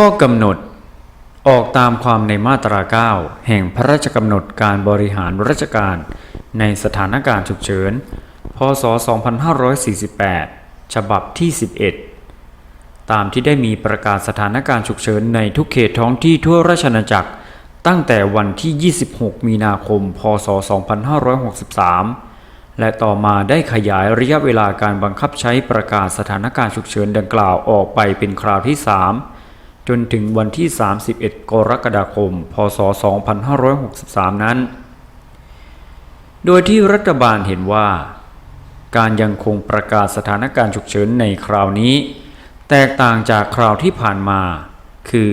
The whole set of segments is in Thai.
ข้อกำหนดออกตามความในมาตรา 9 แห่งพระราชกำหนดการบริหารราชการในสถานการณ์ฉุกเฉิน พศ 2548 ฉบับที่ 11 ตามที่ได้มีประกาศสถานการณ์ฉุกเฉินในทุกเขตท้องที่ทั่วราชอาณาจักร ตั้งแต่วันที่ 26 มีนาคม พศ 2563 และต่อมาได้ขยายระยะเวลาการบังคับใช้ประกาศสถานการณ์ฉุกเฉินดังกล่าวออกไปเป็นคราวที่ 3 จนถึงวันที่ 31 กรกฎาคม พศ 2563 นั้น โดยที่รัฐบาลเห็นว่า การยังคงประกาศสถานการณ์ฉุกเฉินในคราวนี้ แตกต่างจากคราวที่ผ่านมา คือ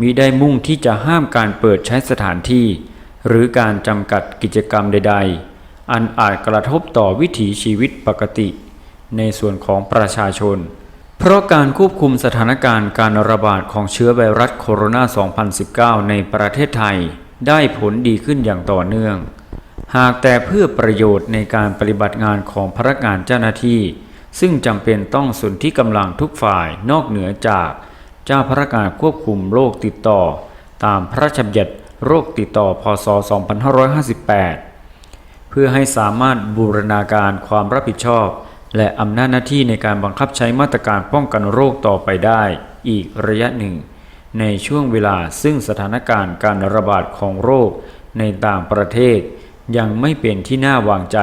มิได้มุ่งที่จะห้ามการเปิดใช้สถานที่ หรือการจำกัดกิจกรรมใด ๆ อันอาจกระทบต่อวิถีชีวิตปกติ ในส่วนของประชาชน เพราะการควบคุมสถานการณ์การระบาดของเชื้อไวรัสโคโรนา 2019 ในประเทศไทย ได้ผลดีขึ้นอย่างต่อเนื่อง หากแต่เพื่อประโยชน์ในการปฏิบัติงานของพนักงานเจ้าหน้าที่ ซึ่งจำเป็นต้องสนที่กำลังทุกฝ่ายนอกเหนือจาก เจ้าพนักงานควบคุมโรคติดต่อ ตามพระราชบัญญัติโรคติดต่อพศ 2558 เพื่อให้สามารถบูรณาการความรับผิดชอบ และอำนาจหน้าที่ในการบังคับใช้มาตรการป้องกันโรคต่อไปได้ อีกระยะหนึ่ง ในช่วงเวลาซึ่งสถานการณ์การระบาดของโรคในต่างประเทศ ยังไม่เป็นที่น่าวางใจ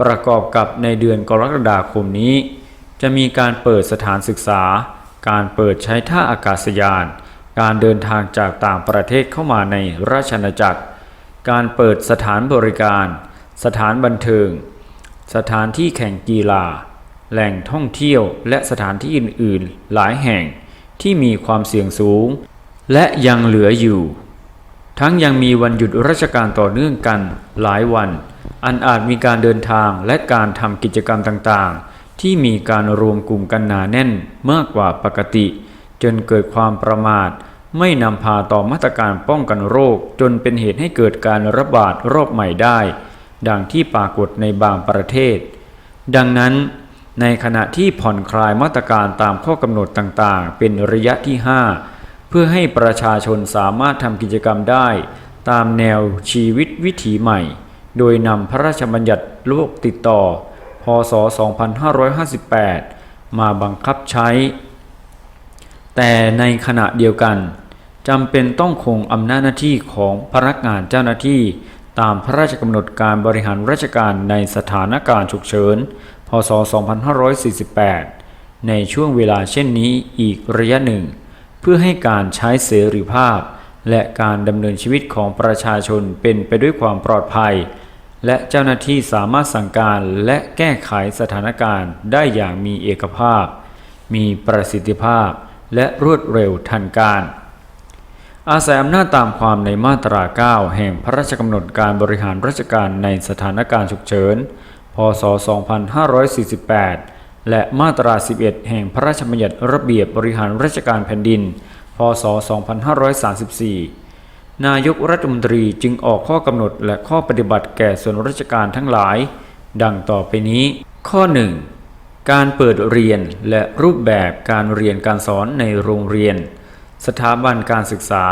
ประกอบกับในเดือนกรกฎาคมนี้ จะมีการเปิดสถานศึกษา การเปิดใช้ท่าอากาศยาน การเดินทางจากต่างประเทศเข้ามาในราชอาณาจักร การเปิดสถานบริการ สถานบันเทิง สถานที่แข่งกีฬา แหล่งท่องเที่ยวและสถานที่อื่นๆ หลายแห่งที่มีความเสี่ยงสูง และยังเหลืออยู่ ทั้งยังมีวันหยุดราชการต่อเนื่องกันหลายวัน อันอาจมีการเดินทางและการทำกิจกรรมต่างๆ ที่มีการรวมกลุ่มกันหนาแน่นมากกว่าปกติ จนเกิดความประมาท ไม่นำพาต่อมาตรการป้องกันโรค จนเป็นเหตุให้เกิดการระบาดรอบใหม่ได้ ดังที่ปรากฏในบางประเทศ ดังนั้น ในขณะที่ผ่อนคลายมาตรการตามข้อกำหนดต่างๆ เป็นระยะที่ 5 เพื่อให้ประชาชนสามารถทำกิจกรรมได้ ตามแนวชีวิตวิถีใหม่ โดยนำพระราชบัญญัติโรคติดต่อ พศ 2558 มาบังคับใช้ แต่ในขณะเดียวกันจำเป็นต้องคงอำนาจหน้าที่ของพนักงานเจ้าหน้าที่ ตามพระราชกำหนดการบริหารราชการในสถานการณ์ฉุกเฉิน พศ 2548 ในช่วงเวลาเช่นนี้อีกระยะหนึ่ง เพื่อให้การใช้เสรีภาพ และการดำเนินชีวิตของประชาชนเป็นไปด้วยความปลอดภัย และเจ้าหน้าที่สามารถสั่งการและแก้ไขสถานการณ์ได้อย่างมีเอกภาพ มีประสิทธิภาพ และรวดเร็วทันการ อาศัยอำนาจตามความในมาตรา 9 แห่งพระราชกำหนดการบริหารราชการในสถานการณ์ฉุกเฉิน พศ 2548 และมาตรา 11 แห่งพระราชบัญญัติระเบียบบริหารราชการแผ่นดิน พศ 2534 นายกรัฐมนตรีจึงออกข้อกำหนดและข้อปฏิบัติแก่ส่วนราชการทั้งหลาย ดังต่อไปนี้ ข้อ 1 การเปิดเรียนและรูปแบบการเรียนการสอนในโรงเรียน สถาบันการศึกษา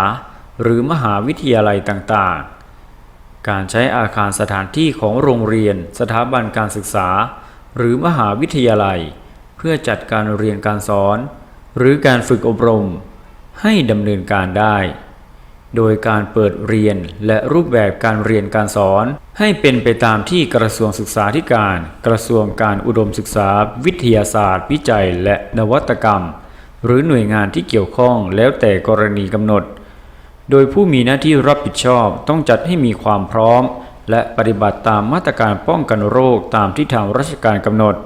หรือมหาวิทยาลัยต่างๆ การใช้อาคารสถานที่ของโรงเรียน สถาบันการศึกษา หรือมหาวิทยาลัย เพื่อจัดการเรียนการสอน หรือการฝึกอบรม ให้ดำเนินการได้ โดยการเปิดเรียนและรูปแบบการเรียนการสอน ให้เป็นไปตามที่กระทรวงศึกษาธิการ กระทรวงการอุดมศึกษา วิทยาศาสตร์ วิจัย และนวัตกรรม หรือหน่วยงานที่เกี่ยวข้องแล้วแต่กรณีกำหนด โดยผู้มีหน้าที่รับผิดชอบต้องจัดให้มีความพร้อม และปฏิบัติตามมาตรการป้องกันโรคตามที่ทางราชการกำหนด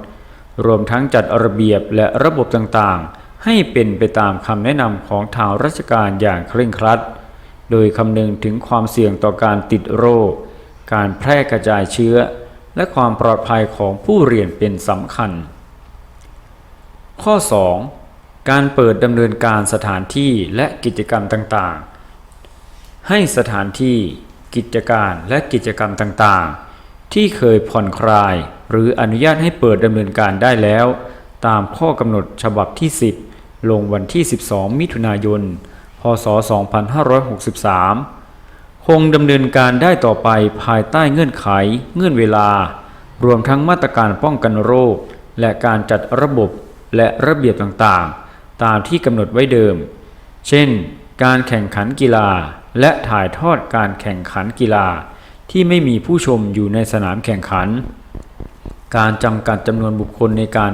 รวมทั้งจัดระเบียบและระบบต่างๆ ให้เป็นไปตามคำแนะนำของทางราชการอย่างเคร่งครัด โดยคำนึงถึงความเสี่ยงต่อการติดโรค การแพร่กระจายเชื้อ และความปลอดภัยของผู้เรียนเป็นสำคัญ ข้อ 2. การเปิดดำเนินการสถานที่และกิจกรรมต่างๆ ให้สถานที่ กิจการและกิจกรรมต่างๆ ที่เคยผ่อนคลาย หรืออนุญาตให้เปิดดำเนินการได้แล้ว ตามข้อกำหนดฉบับที่ 10 ลงวันที่ 12 มิถุนายน พศ 2563 คงดำเนินการได้ต่อไปภายใต้เงื่อนไข เงื่อนเวลา รวมทั้งมาตรการป้องกันโรค และการจัดระบบและระเบียบต่างๆ ตามที่กำหนดไว้เดิม เช่น การแข่งขันกีฬา และถ่ายทอดการแข่งขันกีฬา ที่ไม่มีผู้ชมอยู่ในสนามแข่งขัน การจำกัดจำนวนบุคคลในการ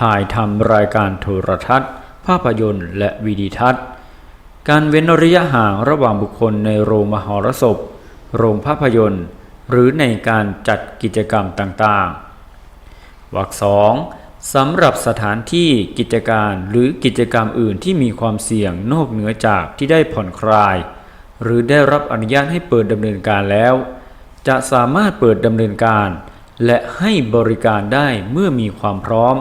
ถ่ายทำรายการโทรทัศน์ ภาพยนตร์ และวิดีทัศน์ การเว้นระยะห่างระหว่างบุคคลในโรงมหรสพ โรงภาพยนตร์ หรือในการจัดกิจกรรมต่างๆวรรคสอง สำหรับสถานที่กิจการหรือกิจกรรมอื่นที่มีความเสี่ยงนอกเหนือจากที่ได้ผ่อนคลาย หรือได้รับอนุญาตให้เปิดดำเนินการแล้ว จะสามารถเปิดดำเนินการ และให้บริการได้เมื่อมีความพร้อม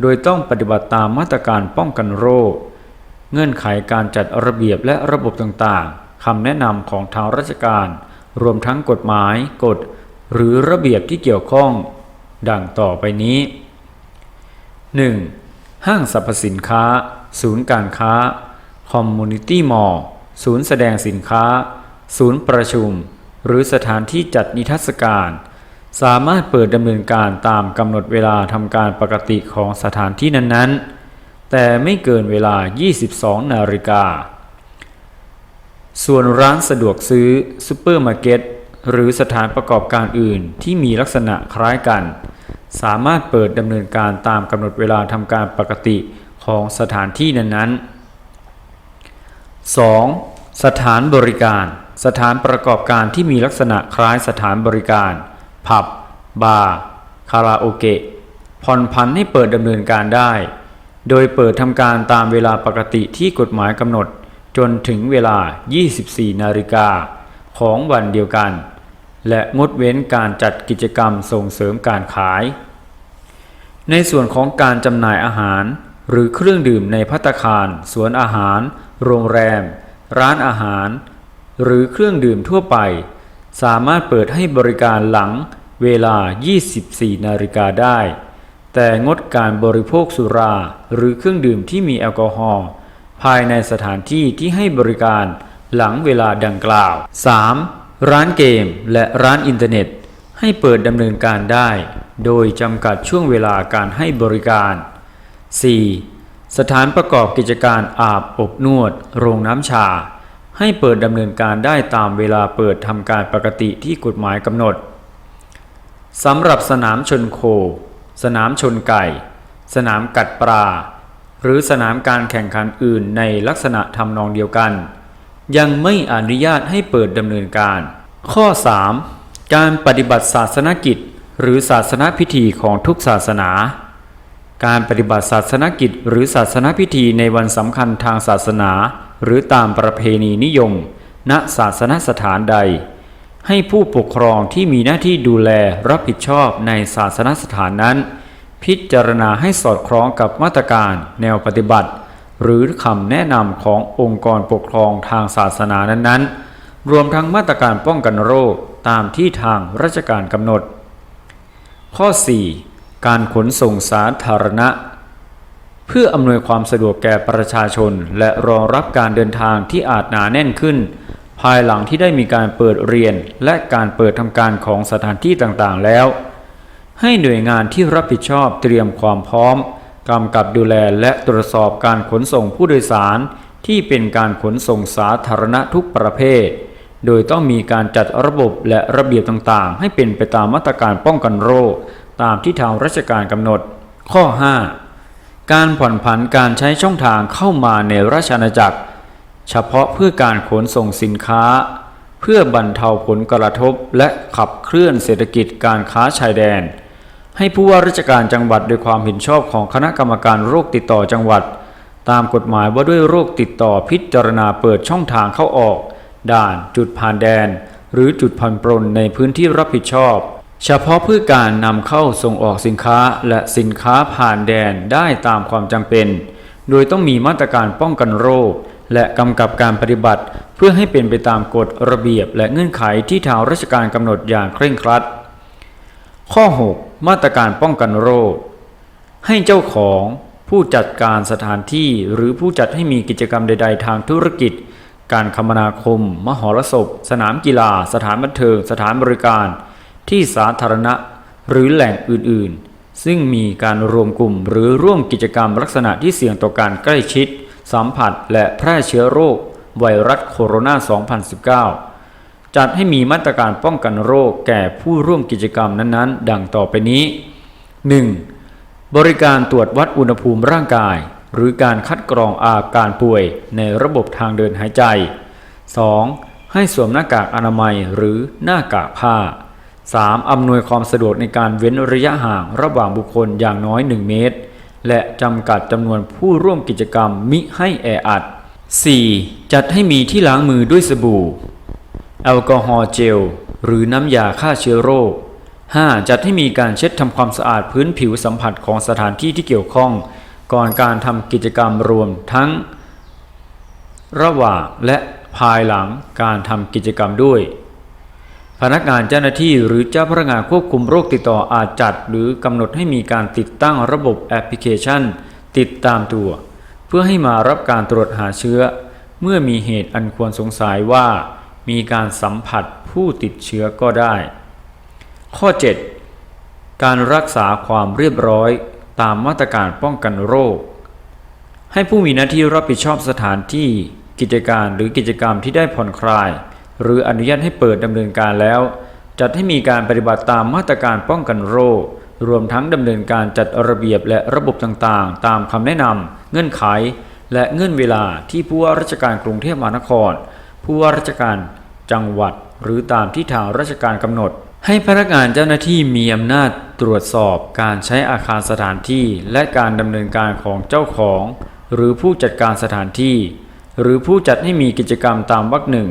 โดยต้องปฏิบัติตามมาตรการป้องกันโรค เงื่อนไขการจัดระเบียบและระบบต่างๆคำแนะนำของทางราชการ รวมทั้งกฎหมายกฎหรือระเบียบที่เกี่ยวข้อง ดังต่อไปนี้ 1. ห้างสรรพสินค้า ศูนย์การค้า คอมมูนิตี้มอลล์ศูนย์แสดงสินค้า ศูนย์ประชุม หรือสถานที่จัดนิทรรศการ สามารถเปิดดำเนินการตามกำหนดเวลาทำการปกติของสถานที่นั้นๆ แต่ไม่เกินเวลา 22 นาฬิกา ส่วนร้านสะดวกซื้อซูเปอร์มาร์เก็ตหรือสถานประกอบการอื่นที่มีลักษณะคล้ายกัน สามารถเปิดดำเนินการตามกำหนดเวลาทำการปกติของสถานที่นั้นๆ 2. สถานบริการ สถานประกอบการที่มีลักษณะคล้ายสถานบริการ ผับ บาร์คาราโอเกะผ่อนผันให้เปิดดำเนินการได้ โดยเปิดทำการตามเวลาปกติที่กฎหมายกำหนดจนถึงเวลา 24 นาฬิกาของวันเดียวกัน และงดเว้นการจัดกิจกรรมส่งเสริมการขาย ในส่วนของการจำหน่ายอาหาร หรือเครื่องดื่มในพัตคาร สวนอาหาร โรงแรม ร้านอาหาร หรือเครื่องดื่มทั่วไป สามารถเปิดให้บริการหลังเวลา 24 นาฬิกาได้ แต่งดการบริโภคสุราหรือเครื่องดื่มที่มีแอลกอฮอล์ภายในสถานที่ที่ให้บริการหลังเวลาดังกล่าว 3. ร้านเกมและร้านอินเทอร์เน็ต ให้เปิดดำเนินการได้ โดยจำกัดช่วงเวลาการให้บริการ 4. สถานประกอบกิจการอาบอบนวด โรงน้ำชา ให้เปิดดำเนินการได้ตามเวลาเปิดทำการปกติที่กฎหมายกำหนดสำหรับสนามชนโค สนามชนไก่ สนามกัดปลา หรือสนามการแข่งขันอื่นในลักษณะทำนองเดียวกัน ยังไม่อนุญาตให้เปิดดำเนินการ ข้อ 3. การปฏิบัติศาสนกิจ หรือศาสนพิธีของทุกศาสนา การปฏิบัติศาสนกิจ หรือศาสนพิธีในวันสำคัญทางศาสนา หรือตามประเพณีนิยม ณศาสนสถานใด ให้ผู้ปกครองที่มีหน้าที่ดูแลรับผิดชอบในศาสนสถานนั้น พิจารณาให้สอดคล้องกับมาตรการ แนวปฏิบัติ หรือคำแนะนำขององค์กรปกครองทางศาสนานั้นๆ รวมทั้งมาตรการป้องกันโรคตามที่ทางราชการกำหนด ข้อ 4. การขนส่งสาธารณะ เพื่ออำนวยความสะดวกแก่ประชาชน และรองรับการเดินทางที่อาจหนาแน่นขึ้น ภายหลังที่ได้มีการเปิดเรียนและการเปิดทำการของสถานที่ต่างๆแล้ว ให้หน่วยงานที่รับผิดชอบเตรียมความพร้อม กำกับดูแลและตรวจสอบการขนส่งผู้โดยสารที่เป็นการขนส่งสาธารณะทุกประเภท โดยต้องมีการจัดระบบและระเบียบต่างๆ ให้เป็นไปตามมาตรการป้องกันโรค ตามที่ทางราชการกำหนด ข้อ 5 การผ่อนผันการใช้ช่องทางเข้ามาในราชอาณาจักร เฉพาะเพื่อการขนส่งสินค้า เพื่อบรรเทาผลกระทบและขับเคลื่อนเศรษฐกิจการค้าชายแดน ให้ผู้ว่าราชการจังหวัดโดยความเห็นชอบของคณะกรรมการโรคติดต่อจังหวัด ตามกฎหมายว่าด้วยโรคติดต่อพิจารณาเปิดช่องทางเข้าออก ด่านจุดผ่านแดน หรือจุดผ่อนปรนในพื้นที่รับผิดชอบ เฉพาะเพื่อการนำเข้าส่งออกสินค้าและสินค้าผ่านแดนได้ตามความจำเป็น โดยต้องมีมาตรการป้องกันโรค และกำกับการปฏิบัติ เพื่อให้เป็นไปตามกฎระเบียบและเงื่อนไขที่ทางราชการกำหนดอย่างเคร่งครัด ข้อ 6 มาตรการป้องกันโรค ให้เจ้าของผู้จัดการสถานที่หรือผู้จัดให้มีกิจกรรมใด ๆ ทางธุรกิจ การคมนาคม มหรสพ สนามกีฬา สถานบันเทิง สถานบริการ ที่สาธารณะ หรือแหล่งอื่น ๆ ซึ่งมีการรวมกลุ่มหรือร่วมกิจกรรมลักษณะที่เสี่ยงต่อการใกล้ชิด สัมผัสและแพร่เชื้อโรค ไวรัสโคโรนา 2019 จัดให้มีมาตรการป้องกันโรคแก่ผู้ร่วมกิจกรรมนั้นๆ ดังต่อไปนี้ 1. บริการตรวจวัดอุณหภูมิร่างกาย หรือการคัดกรองอาการป่วยในระบบทางเดินหายใจ 2. ให้สวมหน้ากากอนามัยหรือหน้ากากผ้า 3. อำนวยความสะดวกในการเว้นระยะห่างระหว่างบุคคลอย่างน้อย 1 เมตร และจำกัดจำนวนผู้ร่วมกิจกรรมมิให้แออัด 4. จัดให้มีที่ล้างมือด้วยสบู่ แอลกอฮอล์เจล หรือน้ำยาฆ่าเชื้อโรค 5. จัดให้มีการเช็ดทำความสะอาดพื้นผิวสัมผัสของสถานที่ที่เกี่ยวข้อง ก่อนการทำกิจกรรมรวมทั้ง ระหว่างและภายหลังการทำกิจกรรมด้วย พนักงานเจ้าหน้าที่หรือเจ้าพนักงานควบคุมโรคติดต่ออาจจัด หรือกำหนดให้มีการติดตั้งระบบแอปพลิเคชัน ติดตามตัว เพื่อให้มารับการตรวจหาเชื้อ เมื่อมีเหตุอันควรสงสัยว่า มีการสัมผัสผู้ติดเชื้อก็ได้ ข้อ 7 การรักษาความเรียบร้อยตามมาตรการป้องกันโรค ให้ผู้มีหน้าที่รับผิดชอบสถานที่กิจการหรือกิจกรรมที่ได้ผ่อนคลาย หรืออนุญาตให้เปิดดำเนินการแล้ว จัดให้มีการปฏิบัติตามมาตรการป้องกันโรค รวมทั้งดำเนินการจัดระเบียบและระบบต่างๆ ตามคำแนะนำเงื่อนไข และเงื่อนเวลาที่ผู้ว่าราชการกรุงเทพมหานคร ผู้ว่าราชการจังหวัด หรือตามที่ทางราชการกำหนด ให้พนักงานเจ้าหน้าที่มีอำนาจตรวจสอบการใช้อาคารสถานที่ และการดำเนินการของเจ้าของ หรือผู้จัดการสถานที่ หรือผู้จัดให้มีกิจกรรมตามวรรคหนึ่ง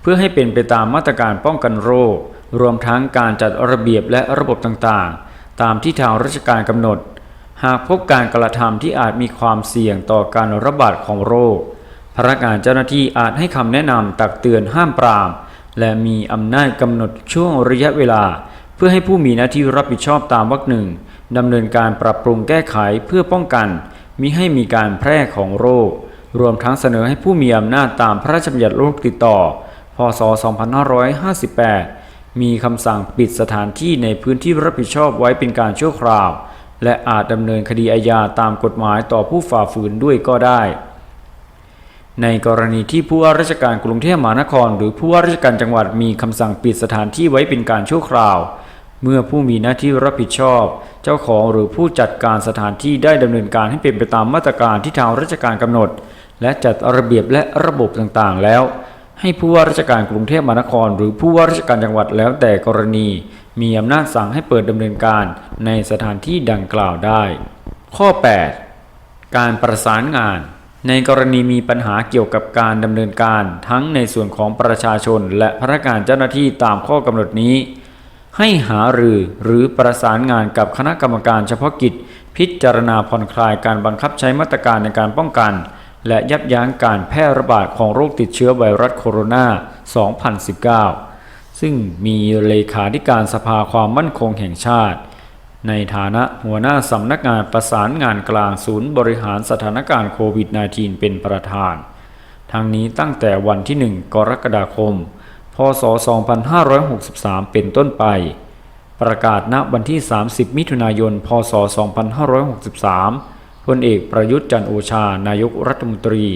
เพื่อให้เป็นไปตามมาตรการป้องกันโรค รวมทั้งการจัดระเบียบและระบบต่างๆ ตามที่ทางราชการกำหนด หากพบการกระทำที่อาจมีความเสี่ยงต่อการระบาดของโรค พนักงานเจ้าหน้าที่อาจให้คำแนะนำตักเตือนห้ามปราม และมีอำนาจกำหนดช่วงระยะเวลา เพื่อให้ผู้มีหน้าที่รับผิดชอบตามวรรคหนึ่งดำเนินการปรับปรุงแก้ไขเพื่อป้องกันมิให้มีการแพร่ของโรค รวมทั้งเสนอให้ผู้มีอำนาจตามพระราชบัญญัติโรคติดต่อ พศ 2558 มีคำสั่งปิดสถานที่ในพื้นที่รับผิดชอบไว้เป็นการชั่วคราว และอาจดำเนินคดีอาญาตามกฎหมายต่อผู้ฝ่าฝืนด้วยก็ได้ ในกรณีที่ผู้ว่าราชการกรุงเทพมหานคร หรือผู้ว่าราชการจังหวัดมีคำสั่งปิดสถานที่ไว้เป็นการชั่วคราว เมื่อผู้มีหน้าที่รับผิดชอบ เจ้าของหรือผู้จัดการสถานที่ได้ดำเนินการให้เป็นไปตามมาตรการที่ทางราชการกำหนด และจัดระเบียบและระบบต่างๆ แล้ว ให้ผู้ว่าราชการกรุงเทพมหานคร หรือผู้ว่าราชการจังหวัดแล้วแต่กรณี มีอำนาจสั่งให้เปิดดำเนินการในสถานที่ดังกล่าวได้ ข้อ 8 การประสานงาน ในกรณีมีปัญหาเกี่ยวกับการดำเนินการทั้งในส่วนของประชาชน และพนักงานเจ้าหน้าที่ตามข้อกำหนดนี้ ให้หารือหรือประสานงานกับคณะกรรมการเฉพาะกิจ พิจารณาผ่อนคลายการบังคับใช้มาตรการในการป้องกัน และยับยั้งการแพร่ระบาดของโรคติดเชื้อไวรัสโคโรนา 2019 ซึ่งมีเลขาธิการสภาความมั่นคงแห่งชาติ ในฐานะหัวหน้าสำนักงานประสานงานกลางศูนย์บริหารสถานการณ์โควิด -19 เป็นประธานทางนี้ตั้งแต่วันที่ 1 กรกฎาคม พศ 2563 เป็นต้นไป ประกาศณวันที่ 30 มิถุนายน พศ 2563พลเอกประยุทธ์จันโอชา นายกรัฐมนตรี